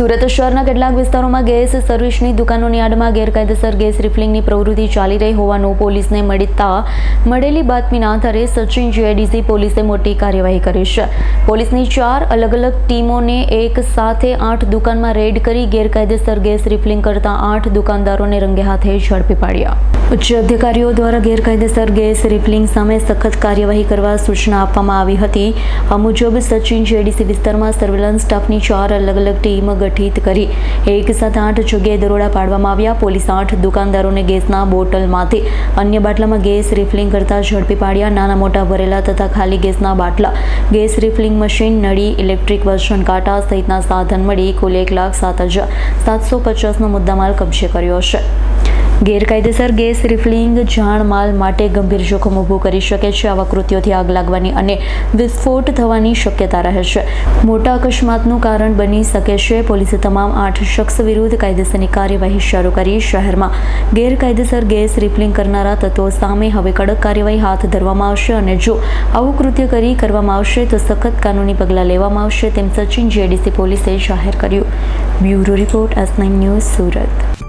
સુરત શહેરના કેટલાક વિસ્તારોમાં ગેસ સર્વિસની દુકાનોની આડમાં ગેરકાયદેસર ગેસ રિફિલિંગની પ્રવૃત્તિ ચાલી રહી હોવાનું પોલીસને મળતા મળેલી બાતમીના આધારે સચિન જીઆઈડીસી પોલીસે મોટી કાર્યવાહી કરી છે. પોલીસની ચાર અલગ અલગ ટીમોને એક સાથે આઠ દુકાનમાં રેડ કરી ગેરકાયદેસર ગેસ રિફિલિંગ કરતા આઠ દુકાનદારોને રંગે હાથે ઝડપી પાડ્યા. ઉચ્ચ અધિકારીઓ દ્વારા ગેરકાયદેસર ગેસ રિફિલિંગ સામે સખત કાર્યવાહી કરવા સૂચના આપવામાં આવી હતી. આ મુજબ સચિન જીઆઈડીસી વિસ્તારમાં સર્વેલન્સ સ્ટાફની ચાર અલગ અલગ ટીમ ગઠિત કરી. એક સાથે આઠ જગ્યાએ દરોડા પાડવામાં આવ્યા. પોલીસ આઠ દુકાનદારોને ગેસના બોટલમાંથી અન્ય બાટલામાં ગેસ રિફિલિંગ કરતા ઝડપી પાડ્યા. નાના મોટા ભરેલા તથા ખાલી ગેસના બાટલા. ગેસ રિફિલિંગ મશીન, નળી, ઇલેક્ટ્રિક વસણ કાંટા સહિતના સાધન મળી કુલ એક લાખ સાત હજાર સાતસો પચાસનો મુદ્દામાલ કબજે કર્યો છે ગેરકાયદેસર ગેસ રિફિલિંગ જાણ માલ માટે ગંભીર જોખમ ઊભું કરી શકે છે. આવા કૃત્યોથી આગ લાગવાની અને વિસ્ફોટ થવાની શક્યતા રહે છે. મોટા અકસ્માતનું કારણ બની શકે છે. પોલીસે તમામ આઠ શખ્સ વિરુદ્ધ કાયદેસરની કાર્યવાહી શરૂ કરી. શહેરમાં ગેરકાયદેસર ગેસ રિફિલિંગ કરનારા તત્વો સામે હવે કડક કાર્યવાહી હાથ ધરવામાં આવશે અને જો આવું કૃત્ય કરી કરવામાં આવશે, તો સખત કાનૂની પગલાં લેવામાં આવશે, તેમ સચિન જેડીસી પોલીસે જાહેર કર્યું. Bureau report S nine news Surat.